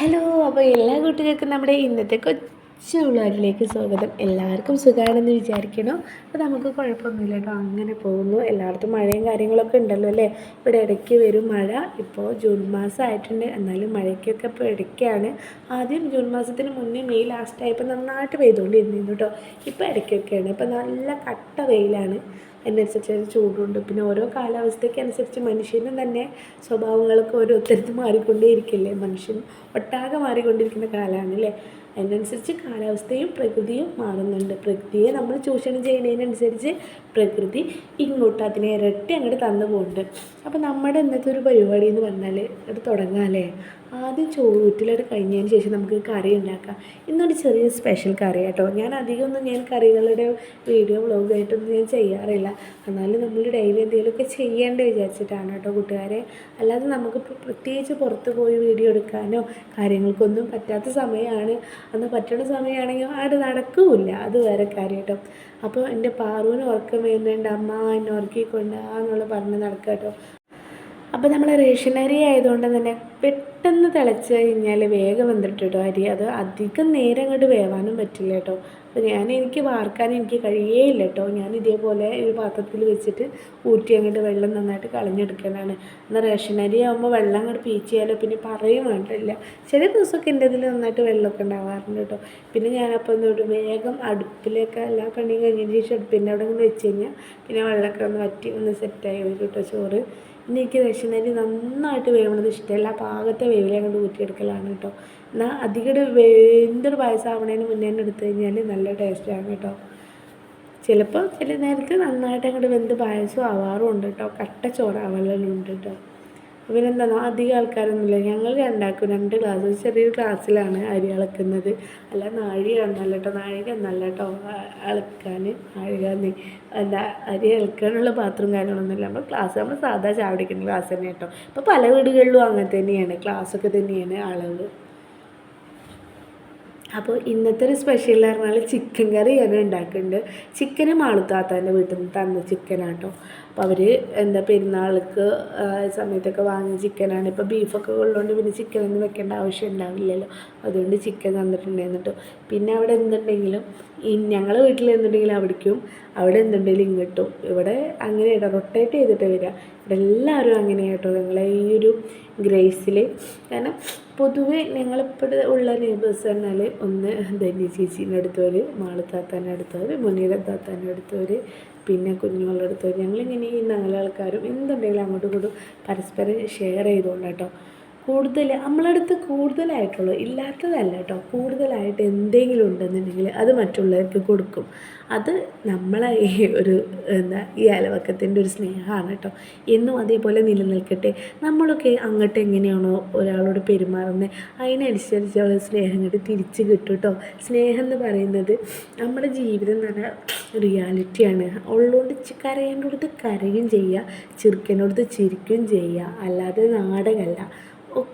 Hello അപ്പോൾ എല്ലാ കുട്ടികൾക്കും നമ്മുടെ ഇന്നത്തെ കൊച്ചു വ്ളോഗിലേക്ക് സ്വാഗതം. എല്ലാവർക്കും സുഖമാണെന്ന് വിചാരിക്കണോ അപ്പോൾ നമുക്ക് കുഴപ്പമൊന്നുമില്ല കേട്ടോ. അങ്ങനെ പോകുന്നു. എല്ലായിടത്തും മഴയും കാര്യങ്ങളൊക്കെ ഉണ്ടല്ലോ അല്ലേ? ഇവിടെ ഇടയ്ക്ക് വരും മഴ. ഇപ്പോൾ ജൂൺ മാസം ആയിട്ടുണ്ട്. എന്നാലും മഴയ്ക്കൊക്കെ ഇപ്പോൾ ഇടയ്ക്കാണ്. ആദ്യം ജൂൺ മാസത്തിന് മുന്നേ മെയ് ലാസ്റ്റ് ആയപ്പോൾ നന്നായിട്ട് പെയ്തുകൊണ്ടിരുന്നു കേട്ടോ. ഇപ്പോൾ ഇടയ്ക്കൊക്കെയാണ്. ഇപ്പോൾ നല്ല കട്ട വെയിലാണ്. അതിനനുസരിച്ച് ചൂടുണ്ട്. പിന്നെ ഓരോ കാലാവസ്ഥയ്ക്ക് അനുസരിച്ച് മനുഷ്യനും തന്നെ സ്വഭാവങ്ങളൊക്കെ ഓരോരുത്തർക്ക് മാറിക്കൊണ്ടേയിരിക്കില്ലേ? മനുഷ്യൻ ഒട്ടാകെ മാറിക്കൊണ്ടിരിക്കുന്ന കാലമാണ് അല്ലേ അതിനനുസരിച്ച് കാലാവസ്ഥയും പ്രകൃതിയും മാറുന്നുണ്ട്. പ്രകൃതിയെ നമ്മൾ ചൂഷണം ചെയ്യുന്നതിനനുസരിച്ച് പ്രകൃതി ഇങ്ങോട്ട് അതിനെ ഇരട്ടി അങ്ങോട്ട് തന്നു പോകുന്നുണ്ട്. അപ്പോൾ നമ്മുടെ ഇന്നത്തെ ഒരു പരിപാടി എന്ന് പറഞ്ഞാൽ അത് തുടങ്ങാം അല്ലേ? ആദ്യം ചോറ് വീട്ടിലോട്ട് കഴിഞ്ഞതിന് ശേഷം നമുക്ക് കറി ഉണ്ടാക്കാം. ഇന്നൊരു ചെറിയ സ്പെഷ്യൽ കറി കേട്ടോ ഞാൻ അധികമൊന്നും ഞാൻ കറികളുടെ വീഡിയോ വ്ളോഗായിട്ടൊന്നും ഞാൻ ചെയ്യാറില്ല. എന്നാലും നമ്മൾ ഡെയിലി എന്തെങ്കിലുമൊക്കെ ചെയ്യേണ്ട വിചാരിച്ചിട്ടാണ് കേട്ടോ കൂട്ടുകാരെ. അല്ലാതെ നമുക്ക് പ്രത്യേകിച്ച് പുറത്ത് പോയി വീഡിയോ എടുക്കാനോ കാര്യങ്ങൾക്കൊന്നും പറ്റാത്ത സമയമാണ്. അന്ന് പറ്റുന്ന സമയമാണെങ്കിൽ അവിടെ നടക്കില്ല. അത് വേറെ കാര്യം കേട്ടോ. അപ്പോൾ എന്റെ പാറുവിന് ഉറക്കം വരുന്നുണ്ട്. അമ്മ എന്നെ ഉറക്കിക്കൊണ്ടാന്നുള്ള പറഞ്ഞ് നടക്കാം കേട്ടോ. അപ്പോൾ നമ്മൾ റേഷനറി ആയതുകൊണ്ട് തന്നെ പെട്ടെന്ന് തിളച്ച് കഴിഞ്ഞാൽ വേഗം വെന്തിട്ട് കേട്ടോ അരി? അത് അധികം നേരം അങ്ങോട്ട് വേവാനും പറ്റില്ല കേട്ടോ. അപ്പോൾ ഞാൻ എനിക്ക് വാർക്കാൻ എനിക്ക് കഴിയേയില്ല കേട്ടോ. ഞാൻ ഇതേപോലെ ഒരു പാത്രത്തിൽ വെച്ചിട്ട് ഊറ്റി അങ്ങോട്ട് വെള്ളം നന്നായിട്ട് കളഞ്ഞെടുക്കാനാണ് എന്നാൽ റേഷൻ അരി ആകുമ്പോൾ വെള്ളം അങ്ങോട്ട് പീച്ചിയാലോ? പിന്നെ പറയും വേണ്ടില്ല. ചില ദിവസമൊക്കെ എന്റെ ഇതിൽ നന്നായിട്ട് വെള്ളമൊക്കെ ഉണ്ടാവാറുണ്ട് കേട്ടോ. പിന്നെ ഞാനപ്പോൾ എന്നോട് വേഗം അടുപ്പിലേക്ക് എല്ലാ പണിയും കഴിഞ്ഞതിന് ശേഷം അടുപ്പിന്റെ അവിടെ ഇങ്ങനെ വെച്ച് കഴിഞ്ഞാൽ പിന്നെ വെള്ളമൊക്കെ ഒന്ന് വറ്റി ഒന്ന് സെറ്റായി വരും കേട്ടോ ചോറ്. എനിക്ക് ദക്ഷിണേരി നന്നായിട്ട് വേവണത് ഇഷ്ടമല്ല. പാകത്തെ വേവിലെ കൊണ്ട് ഊറ്റിയെടുക്കലാണ് കേട്ടോ. എന്നാൽ അധികം എന്തൊരു പായസമാവണേന് മുന്നേ തന്നെ എടുത്തു കഴിഞ്ഞാൽ നല്ല ടേസ്റ്റാണ് കേട്ടോ. ചിലപ്പോൾ ചില നേരത്ത് നന്നായിട്ട് അങ്ങോട്ട് വെന്ത് പായസം ആവാറുണ്ട് കേട്ടോ. കട്ട ചോറാവലുണ്ട് ഉണ്ട് കേട്ടോ. പിന്നെന്താണോ അധികം ആൾക്കാരൊന്നുമില്ല. ഞങ്ങൾ രണ്ടാക്കും രണ്ട് ഗ്ലാസ്. ഒരു ചെറിയൊരു ഗ്ലാസ്സിലാണ് അരി അളക്കുന്നത്. അല്ല നാഴിക എന്നല്ല കേട്ടോ നാഴിക എന്നല്ല കേട്ടോ അളക്കാൻ നാഴിക എന്താ അരി ഇളക്കാനുള്ള പാത്രം കാര്യങ്ങളൊന്നുമില്ല. നമ്മൾ ക്ലാസ് നമ്മൾ സാധാ ചാവടിക്കുന്ന ക്ലാസ് തന്നെ കേട്ടോ അപ്പോൾ പല വീടുകളിലും അങ്ങനെ തന്നെയാണ്. ക്ലാസ്സൊക്കെ തന്നെയാണ് അളവ്. അപ്പോൾ ഇന്നത്തെ ഒരു സ്പെഷ്യൽ പറഞ്ഞാൽ ചിക്കൻ കറി ഞാൻ ഉണ്ടാക്കുന്നുണ്ട് ചിക്കന് മാളുത്താത്തന്റെ വീട്ടിൽ നിന്ന് തന്ന ചിക്കനാട്ടോ അപ്പോൾ അവർ എന്താ പെരുന്നാൾക്ക് സമയത്തൊക്കെ വാങ്ങിയ ചിക്കനാണ് ഇപ്പോൾ ബീഫൊക്കെ ഉള്ളതുകൊണ്ട് പിന്നെ ചിക്കനൊന്നും വെക്കേണ്ട ആവശ്യം ഉണ്ടാവില്ലല്ലോ. അതുകൊണ്ട് ചിക്കൻ തന്നിട്ടുണ്ടായിരുന്നു പിന്നെ അവിടെ എന്തുണ്ടെങ്കിലും ഈ ഞങ്ങളുടെ വീട്ടിൽ എന്തുണ്ടെങ്കിലും അവിടേക്കും അവിടെ എന്തുണ്ടെങ്കിലും ഇങ്ങോട്ടും ഇവിടെ അങ്ങനെ ഇട റൊട്ടേറ്റ് ചെയ്തിട്ട് വരിക. ഇവിടെ എല്ലാവരും അങ്ങനെയാണ് കേട്ടോ ഞങ്ങളെ ഈ ഒരു ഗ്രേസിൽ കാരണം പൊതുവെ ഞങ്ങളിപ്പോൾ ഉള്ള നെയ്ബേഴ്സ് പറഞ്ഞാൽ ഒന്ന് ധന്യ ചേച്ചീന്റെ അടുത്തവർ മാളത്താത്താന്റെ അടുത്തവർ മുനീര താത്താന്റെ അടുത്തവർ പിന്നെ കുഞ്ഞുങ്ങളുടെ അടുത്തവർ ഞങ്ങളിങ്ങനെ ഈ നാലാൾക്കാരും എന്തുണ്ടെങ്കിലും അങ്ങോട്ടും ഇങ്ങോട്ടും പരസ്പരം ഷെയർ ചെയ്തുകൊണ്ട് കേട്ടോ കൂടുതൽ നമ്മളടുത്ത് കൂടുതലായിട്ടുള്ളൂ ഇല്ലാത്തതല്ല കേട്ടോ. കൂടുതലായിട്ട് എന്തെങ്കിലും ഉണ്ടെന്നുണ്ടെങ്കിൽ അത് മറ്റുള്ളവർക്ക് കൊടുക്കും. അത് നമ്മളെ ഈ ഒരു എന്താ ഈ അയൽവക്കത്തിന്റെ ഒരു സ്നേഹമാണ് കേട്ടോ. എന്നും അതേപോലെ നിലനിൽക്കട്ടെ. നമ്മളൊക്കെ അങ്ങോട്ട് എങ്ങനെയാണോ ഒരാളോട് പെരുമാറുന്നത് അതിനനുസരിച്ച് അവൾ സ്നേഹം ഇങ്ങോട്ട് തിരിച്ച് കിട്ടും കേട്ടോ. സ്നേഹം എന്ന് പറയുന്നത് നമ്മുടെ ജീവിതം എന്ന് പറഞ്ഞാൽ റിയാലിറ്റിയാണ് ഉള്ളതുകൊണ്ട് കരയേണ്ടടുത്ത് കരയും ചെയ്യുക ചിരിക്കേണ്ടടുത്ത് ചിരിക്കുകയും ചെയ്യുക. അല്ലാതെ നാടകമല്ല.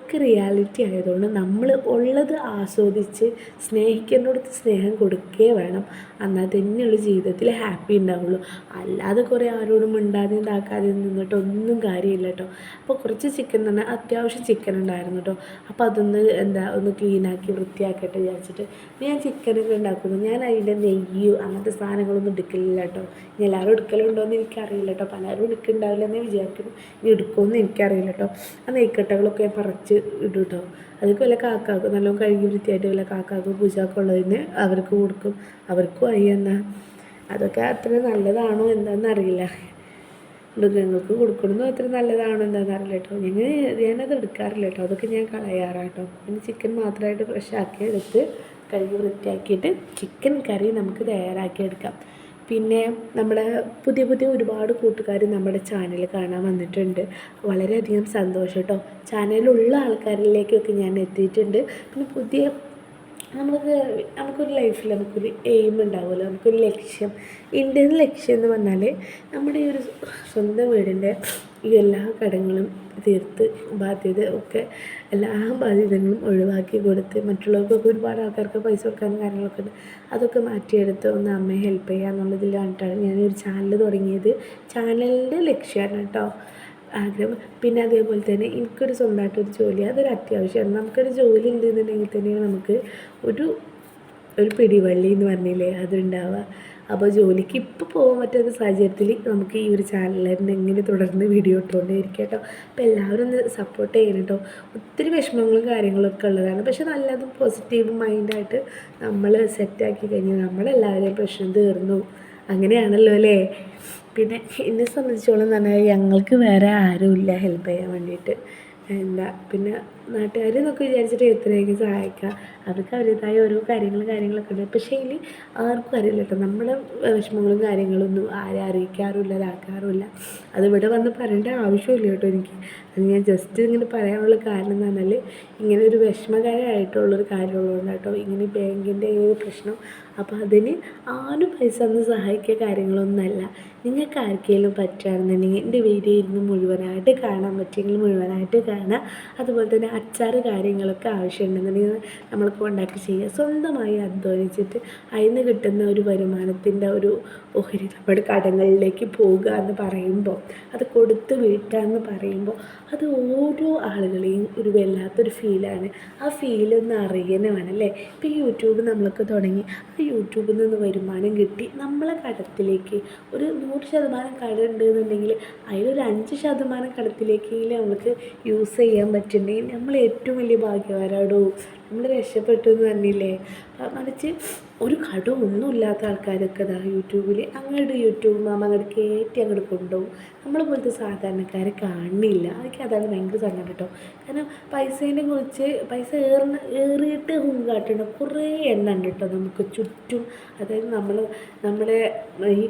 ഒക്കെ റിയാലിറ്റി ആയതുകൊണ്ട് നമ്മൾ ഉള്ളത് ആസ്വദിച്ച് സ്നേഹിക്കേണ്ടടുത്ത് സ്നേഹം കൊടുക്കേ വേണം. എന്നാൽ തന്നെയുള്ള ജീവിതത്തിൽ ഹാപ്പി ഉണ്ടാവുള്ളൂ. അല്ലാതെ കുറേ ആരോടും മിണ്ടാതെയും ഇതാക്കാതെ നിന്നിട്ട് ഒന്നും കാര്യമില്ല കേട്ടോ അപ്പോൾ കുറച്ച് ചിക്കൻ തന്നെ അത്യാവശ്യം ചിക്കൻ ഉണ്ടായിരുന്നു കേട്ടോ അപ്പോൾ അതൊന്ന് എന്താ ഒന്ന് ക്ലീനാക്കി വൃത്തിയാക്കട്ടെ വിചാരിച്ചിട്ട് ഞാൻ ചിക്കനൊക്കെ ഉണ്ടാക്കുന്നു. ഞാൻ അതിന്റെ നെയ്യോ അങ്ങനത്തെ സാധനങ്ങളൊന്നും എടുക്കില്ല കേട്ടോ ഇനി എല്ലാവരും എടുക്കലുണ്ടോ എന്ന് എനിക്കറിയില്ല കേട്ടോ പലരും എടുക്കുന്നുണ്ടാവില്ല എന്നേ വിചാരിക്കുന്നു. ഇനി എടുക്കുമെന്ന് എനിക്കറിയില്ല കേട്ടോ ആ നെയ്ക്കട്ടകളൊക്കെ പറിച്ച് ഇടും കേട്ടോ അതൊക്കെ വല്ല കാക്കാക്കും നല്ലോണം കഴുകി വൃത്തിയായിട്ട് വല്ല കാക്കാക്കും പൂജാക്കും ഉള്ളതിന് അവർക്ക് കൊടുക്കും. അവർക്കും ആയി എന്നാ. അതൊക്കെ അത്ര നല്ലതാണോ എന്താണെന്ന് അറിയില്ല മൃഗങ്ങൾക്ക് കൊടുക്കണമെന്ന് അത്ര നല്ലതാണോ എന്താണെന്ന് അറിയില്ല കേട്ടോ ഞങ്ങൾ ഞാനത് എടുക്കാറില്ല കേട്ടോ അതൊക്കെ ഞാൻ കളയാറാണ് കേട്ടോ പിന്നെ ചിക്കൻ മാത്രമായിട്ട് ഫ്രഷ് ആക്കി എടുത്ത് കഴുകി വൃത്തിയാക്കിയിട്ട് ചിക്കൻ കറി നമുക്ക് തയ്യാറാക്കി എടുക്കാം. പിന്നെ നമ്മൾ പുതിയ പുതിയ ഒരുപാട് കൂട്ടുകാർ നമ്മുടെ ചാനൽ കാണാൻ വന്നിട്ടുണ്ട്. വളരെയധികം സന്തോഷം കേട്ടോ ചാനലിലുള്ള ആൾക്കാരിലേക്കൊക്കെ ഞാൻ എത്തിയിട്ടുണ്ട്. പിന്നെ പുതിയ നമുക്ക് നമുക്കൊരു ലൈഫിൽ നമുക്കൊരു എയിം ഉണ്ടാവുമല്ലോ. നമുക്കൊരു ലക്ഷ്യം. എന്റെ ലക്ഷ്യം എന്ന് പറഞ്ഞാൽ നമ്മുടെ ഈ ഒരു സ്വന്തം വീടിന്റെ ഈ എല്ലാ കടങ്ങളും തീർത്ത് ബാധ്യത ഒക്കെ എല്ലാ ബാധ്യതകളും ഒഴിവാക്കി കൊടുത്ത് മറ്റുള്ളവർക്കൊക്കെ ഒരുപാട് ആൾക്കാർക്ക് പൈസ കൊടുക്കാനും കാര്യങ്ങളൊക്കെ ഉണ്ട്. അതൊക്കെ മാറ്റിയെടുത്ത് ഒന്ന് അമ്മയെ ഹെൽപ്പ് ചെയ്യുക കണ്ടിട്ടാണ് ഞാനൊരു ചാനൽ തുടങ്ങിയത്. ചാനലിന്റെ ലക്ഷ്യമാണ് കേട്ടോ ആഗ്രഹം. പിന്നെ അതേപോലെ തന്നെ എനിക്കൊരു സ്വന്തമായിട്ടൊരു ജോലി. അതൊരു അത്യാവശ്യമാണ്. നമുക്കൊരു ജോലി ഉണ്ടെന്നുണ്ടെങ്കിൽ തന്നെയാണ് നമുക്ക് ഒരു ഒരു പിടിവള്ളി എന്ന് പറഞ്ഞില്ലേ? അതുണ്ടാവുക. അപ്പോൾ ജോലിക്ക് ഇപ്പോൾ പോകാൻ പറ്റാത്ത സാഹചര്യത്തിൽ നമുക്ക് ഈ ഒരു ചാനലിൽ തന്നെ ഇങ്ങനെ തുടർന്ന് വീഡിയോ ഇട്ടുകൊണ്ടേ ഇരിക്കുക കേട്ടോ. അപ്പോൾ എല്ലാവരും ഒന്ന് സപ്പോർട്ട് ചെയ്യണം കേട്ടോ. ഒത്തിരി വിഷമങ്ങളും കാര്യങ്ങളൊക്കെ ഉള്ളതാണ്. പക്ഷെ നല്ലതും പോസിറ്റീവ് മൈൻഡായിട്ട് നമ്മൾ സെറ്റാക്കി കഴിഞ്ഞാൽ നമ്മളെല്ലാവരെയും പ്രശ്നം തീർന്നു. അങ്ങനെയാണല്ലോ അല്ലേ? പിന്നെ എന്നെ സംബന്ധിച്ചോളം എന്ന് പറഞ്ഞാൽ ഞങ്ങൾക്ക് വേറെ ആരുമില്ല ഹെൽപ്പ് ചെയ്യാൻ വേണ്ടിയിട്ട്. എന്താ പിന്നെ നാട്ടുകാർ എന്നൊക്കെ വിചാരിച്ചിട്ട് എത്രയൊക്കെ സഹായിക്കുക അവർക്ക് അവരുടേതായ ഓരോ കാര്യങ്ങൾ കാര്യങ്ങളൊക്കെ ഉണ്ട്. പക്ഷേ ഇതിൽ ആർക്കും അറിയില്ല കേട്ടോ. നമ്മുടെ വിഷമങ്ങളും കാര്യങ്ങളൊന്നും ആരെ അറിയിക്കാറുമില്ല ഇതാക്കാറുമില്ല. അതിവിടെ വന്ന് പറയേണ്ട ആവശ്യമില്ല കേട്ടോ എനിക്ക്. അത് ഞാൻ ജസ്റ്റ് ഇങ്ങനെ പറയാനുള്ള കാരണം എന്ന് പറഞ്ഞാൽ ഇങ്ങനെ ഒരു വിഷമകരമായിട്ടുള്ളൊരു കാര്യമുള്ളതുകൊണ്ട് കേട്ടോ ഇങ്ങനെ ബാങ്കിന്റെ ഈ പ്രശ്നം. അപ്പോൾ അതിന് ആരും പൈസ ഒന്ന് സഹായിക്കുക കാര്യങ്ങളൊന്നുമല്ല. നിങ്ങൾക്ക് ആർക്കെങ്കിലും പറ്റുകയാണെന്നുണ്ടെങ്കിൽ എന്റെ വീഡിയോ ഇരുന്ന് മുഴുവനായിട്ട് കാണാൻ പറ്റിയെങ്കിൽ മുഴുവനായിട്ട് കാണാം അതുപോലെ തന്നെ അച്ചാർ കാര്യങ്ങളൊക്കെ ആവശ്യമുണ്ടെന്നുണ്ടെങ്കിൽ നമ്മൾ ഉണ്ടാക്കി ചെയ്യുക. സ്വന്തമായി അധ്വാനിച്ചിട്ട് അതിൽ നിന്ന് കിട്ടുന്ന ഒരു വരുമാനത്തിന്റെ ഒരു ഓഹരി നമ്മുടെ കടങ്ങളിലേക്ക് പോകുക എന്ന് പറയുമ്പോൾ അത് കൊടുത്ത് വീട്ടുക എന്ന് പറയുമ്പോൾ അത് ഓരോ ആളുകളെയും ഒരു വല്ലാത്തൊരു ഫീലാണ് ആ ഫീലൊന്ന് അറിയാൻ വേണം അല്ലേ? ഇപ്പോൾ യൂട്യൂബ് നമ്മളൊക്കെ തുടങ്ങി. ആ യൂട്യൂബിൽ നിന്ന് വരുമാനം കിട്ടി. നമ്മളെ കടത്തിലേക്ക് ഒരു നൂറ് ശതമാനം കട ഉണ്ടെന്നുണ്ടെങ്കിൽ അതിലൊരു അഞ്ച് ശതമാനം കടത്തിലേക്കെങ്കിലും നമുക്ക് യൂസ് ചെയ്യാൻ പറ്റുന്നുണ്ടെങ്കിൽ നമ്മൾ ഏറ്റവും വലിയ ഭാഗ്യവാരാടോ നമ്മൾ രക്ഷപ്പെട്ടു എന്ന് പറഞ്ഞില്ലേ മറിച്ച് ഒരു കടവും ഒന്നും ഇല്ലാത്ത ആൾക്കാരൊക്കെ ഇതാ യൂട്യൂബിൽ അങ്ങോട്ട് യൂട്യൂബ് മാമ അങ്ങോട്ട് കയറ്റി അങ്ങോട്ട് കൊണ്ടുപോകും നമ്മളെ പോലത്തെ സാധാരണക്കാരെ കാണുന്നില്ല അതൊക്കെ അതാണ് ഭയങ്കര സങ്കടം കേട്ടോ. കാരണം പൈസേനെ കുറിച്ച് പൈസ ഏറുന്ന ഏറിയിട്ട് കാട്ടണം കുറേ എണ്ണം ഉണ്ട് കേട്ടോ നമുക്ക് ചുറ്റും. അതായത് നമ്മൾ നമ്മളെ ഈ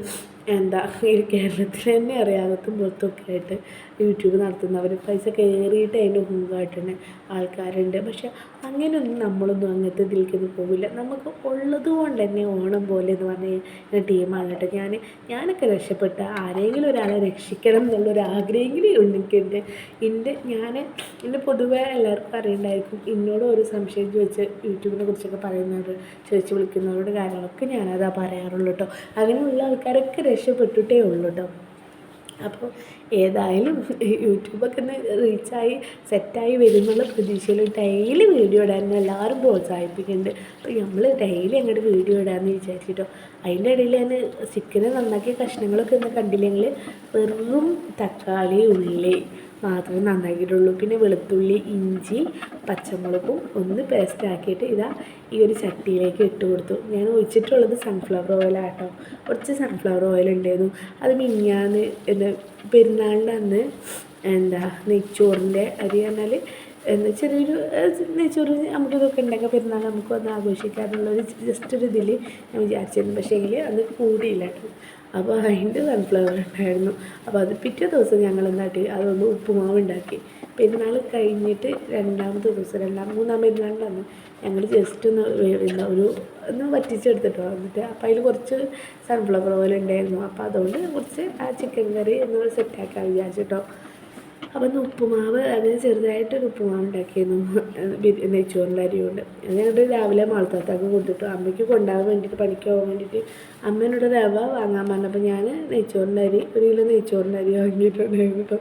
എന്താ ഈ കേരളത്തിൽ തന്നെ അറിയാകത്തും പുറത്തൊക്കെ ആയിട്ട് യൂട്യൂബ് നടത്തുന്നവർ പൈസ കയറിയിട്ട് അതിന്റെ ഹും കാട്ടുന്ന ആൾക്കാരുണ്ട്. പക്ഷെ അങ്ങനെയൊന്നും നമ്മളൊന്നും അങ്ങനത്തെ ഇതിലേക്കൊന്നും പോവില്ല. നമുക്ക് ഉള്ളത് കൊണ്ട് തന്നെ ഓണം പോലെ എന്ന് പറഞ്ഞ ടീമാണ് കേട്ടോ ഞാൻ ഞാനൊക്കെ രക്ഷപ്പെട്ട ആരെങ്കിലും ഒരാളെ രക്ഷിക്കണം എന്നുള്ളൊരു ആഗ്രഹമെങ്കിലും എനിക്കുണ്ട്. എന്റെ ഞാൻ എന്റെ പൊതുവേ എല്ലാവർക്കും അറിയണ്ടായിരിക്കും എന്നോട് ഒരു സംശയം ചോദിച്ച് യൂട്യൂബിനെ കുറിച്ചൊക്കെ പറയുന്നത് ചോദിച്ച് വിളിക്കുന്നവരോട് കാര്യങ്ങളൊക്കെ ഞാനതാ പറയാറുള്ളൂ കേട്ടോ അങ്ങനെയുള്ള ആൾക്കാരൊക്കെ രക്ഷപ്പെട്ടിട്ടേ ഉള്ളൂ കേട്ടോ അപ്പോൾ ഏതായാലും യൂട്യൂബൊക്കെ ഒന്ന് റീച്ചായി സെറ്റായി വരുമെന്നുള്ള പ്രതീക്ഷയിൽ ഡെയിലി വീഡിയോ ഇടാൻ എല്ലാവരും പ്രോത്സാഹിപ്പിക്കുന്നുണ്ട്. അപ്പോൾ നമ്മൾ ഡെയിലി അങ്ങോട്ട് വീഡിയോ ഇടാമെന്ന് വിചാരിച്ചിട്ടോ. അതിന്റെ ഇടയിൽ ഞാൻ ചിക്കനെ നന്നാക്കിയ കഷ്ണങ്ങളൊക്കെ ഒന്ന് കണ്ടില്ലെങ്കിൽ വെറും തക്കാളി ഉള്ളി മാത്രമേ നന്നാക്കിയിട്ടുള്ളൂ. പിന്നെ വെളുത്തുള്ളി ഇഞ്ചി പച്ചമുളകും ഒന്ന് പേസ്റ്റ് ആക്കിയിട്ട് ഇതാ ഈ ഒരു ചട്ടിയിലേക്ക് ഇട്ട് കൊടുത്തു. ഞാൻ ഒഴിച്ചിട്ടുള്ളത് സൺഫ്ലവർ ഓയിലാട്ടോ കുറച്ച് സൺഫ്ലവർ ഓയിൽ ഉണ്ടായിരുന്നു. അത് മിഞ്ഞാന്ന് എന്താ പെരുന്നാളിന്റെ അന്ന് എന്താ നെയ്ച്ചോറിന്റെ അരി പറഞ്ഞാൽ എന്താ ചെറിയൊരു നെയ്ച്ചോറ് നമുക്കിതൊക്കെ ഉണ്ടാക്കാം പെരുന്നാൾ നമുക്ക് ഒന്ന് ആഘോഷിക്കാറുള്ളൊരു ജസ്റ്റ് ഒരു ഇതിൽ ഞാൻ വിചാരിച്ചിരുന്നു. പക്ഷേ എങ്കിൽ അത് കൂടിയില്ല കേട്ടോ. അപ്പോൾ അതിന്റെ സൺഫ്ലവർ ഉണ്ടായിരുന്നു. അപ്പോൾ അത് പിറ്റേ ദിവസം ഞങ്ങൾ എന്താട്ടി? അതൊന്ന് ഉപ്പുമാവ് ഉണ്ടാക്കി പെരുന്നാൾ കഴിഞ്ഞിട്ട് രണ്ടാമത്തെ ദിവസം രണ്ടാം മൂന്നാം പെരുന്നാളിലാണ് ഞങ്ങൾ ജസ്റ്റ് ഒന്ന് എന്താ ഒരു ഒന്ന് വറ്റിച്ചെടുത്തിട്ടോ. എന്നിട്ട് അപ്പോൾ അതിൽ കുറച്ച് സൺഫ്ലവർ ഓയിൽ ഉണ്ടായിരുന്നു. അപ്പോൾ അതുകൊണ്ട് കുറച്ച് ആ ചിക്കൻ കറി ഒന്ന് സെറ്റാക്കാൻ വിചാരിച്ചിട്ടോ. അപ്പം ഇന്ന് ഉപ്പുമാവ് അങ്ങനെ ചെറുതായിട്ടൊരു ഉപ്പുമാവ് ഉണ്ടാക്കിയിരുന്നു. നെയ്ച്ചോറിന്റെ അരി കൊണ്ട്. ഞങ്ങളുടെ രാവിലെ മാളത്താത്താക്ക് കൊടുത്തിട്ടു. അമ്മയ്ക്ക് കൊണ്ടാകാൻ വേണ്ടിയിട്ട് പണിക്ക് പോകാൻ വേണ്ടിയിട്ട് അമ്മേനോട് രവ വാങ്ങാൻ പറഞ്ഞപ്പോൾ ഞാൻ നെയ്ച്ചോറിന്റെ അരി ഒരു കിലോ നെയ്ച്ചോറിന്റെ അരി വാങ്ങിയിട്ടുണ്ടായിരുന്നു കേട്ടോ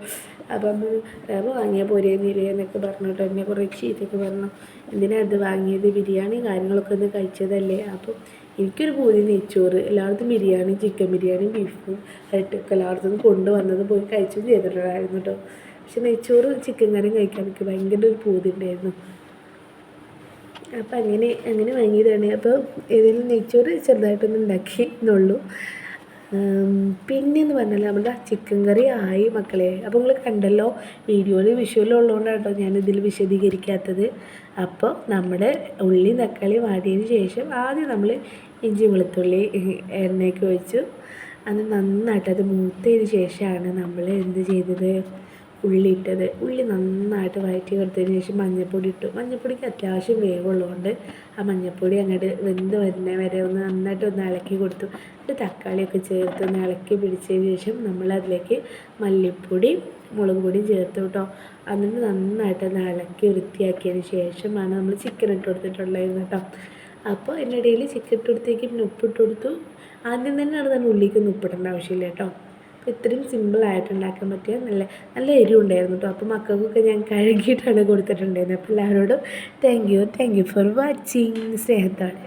അപ്പം അമ്മ രവ വാങ്ങിയാൽ പോരേ നിരേ എന്നൊക്കെ പറഞ്ഞിട്ട് എന്നെ കുറേ ചീത്തൊക്കെ പറഞ്ഞു. എന്തിനാ അത് വാങ്ങിയത്? ബിരിയാണി കാര്യങ്ങളൊക്കെ ഒന്ന് കഴിച്ചതല്ലേ? അപ്പം എനിക്കൊരു പൂതി നെയ്ച്ചോറ്. എല്ലായിടത്തും ബിരിയാണി ചിക്കൻ ബിരിയാണി ബീഫും ആയിട്ടൊക്കെ എല്ലായിടത്തും കൊണ്ടുവന്നത് പോയി കഴിച്ചും ചെയ്തിട്ടുണ്ടായിരുന്നു കേട്ടോ. പക്ഷെ നെയ്ച്ചോറ് ചിക്കൻ കറിയും കഴിക്കാൻ എനിക്ക് ഭയങ്കര ഒരു പൂതി ഉണ്ടായിരുന്നു അപ്പം അങ്ങനെ അങ്ങനെ വാങ്ങിയതാണ്. അപ്പോൾ ഏതെങ്കിലും നെയ്ച്ചോറ് ചെറുതായിട്ടൊന്നും ഉണ്ടാക്കി എന്നുള്ളൂ. പിന്നെയെന്ന് പറഞ്ഞാൽ നമ്മുടെ ചിക്കൻ കറി ആയി മക്കളെ. അപ്പോൾ നിങ്ങൾ കണ്ടല്ലോ വീഡിയോയിൽ വിഷ്വലുള്ളതുകൊണ്ടാണ് കേട്ടോ ഞാനിതിൽ വിശദീകരിക്കാത്തത്. അപ്പോൾ നമ്മുടെ ഉള്ളി തക്കാളി വാടിയതിന് ശേഷം ആദ്യം നമ്മൾ ഇഞ്ചി വെളുത്തുള്ളി എണ്ണയൊക്കെ ഒഴിച്ചു. അത് നന്നായിട്ട് അത് മൂത്തതിന് ശേഷമാണ് നമ്മൾ എന്ത് ചെയ്തത്? ഉള്ളി ഇട്ടത് ഉള്ളി നന്നായിട്ട് വഴറ്റി കൊടുത്തതിന് ശേഷം മഞ്ഞൾപ്പൊടി ഇട്ടു. മഞ്ഞൾപ്പൊടിക്ക് അത്യാവശ്യം വേവുള്ളതുകൊണ്ട് ആ മഞ്ഞൾപ്പൊടി അങ്ങോട്ട് വെന്ത് വരുന്ന വരെ ഒന്ന് നന്നായിട്ട് ഒന്ന് ഇളക്കി കൊടുത്തു. എന്നിട്ട് തക്കാളിയൊക്കെ ചേർത്ത് ഒന്ന് ഇളക്കി പിടിച്ചതിന് ശേഷം നമ്മൾ അതിലേക്ക് മല്ലിപ്പൊടി മുളക് പൊടിയും ചേർത്ത് കേട്ടോ. എന്നിട്ട് നന്നായിട്ട് ഒന്ന് ഇളക്കി വൃത്തിയാക്കിയതിന് ശേഷമാണ് നമ്മൾ ചിക്കൻ ഇട്ട് കൊടുത്തിട്ടുണ്ടായിരുന്നു കേട്ടോ. അപ്പോൾ അതിന്റെ ഇടയിൽ ചിക്കൻ ഇട്ട് കൊടുത്തേക്ക് ഉപ്പിട്ട് കൊടുത്തു. ആദ്യം തന്നെ തന്നെ ഉള്ളിലേക്ക് ഒന്നും ഉപ്പിടേണ്ട ആവശ്യമില്ല കേട്ടോ. ഇത്രയും സിമ്പിളായിട്ട് ഉണ്ടാക്കാൻ പറ്റിയ നല്ല നല്ല എരിവുണ്ടായിരുന്നു കേട്ടോ അപ്പോൾ മക്കൾക്കൊക്കെ ഞാൻ കഴുകിയിട്ടാണ് കൊടുത്തിട്ടുണ്ടായിരുന്നത്. അപ്പോൾ എല്ലാവരോടും thank you thank you for watching സ്നേഹത്തോടെ.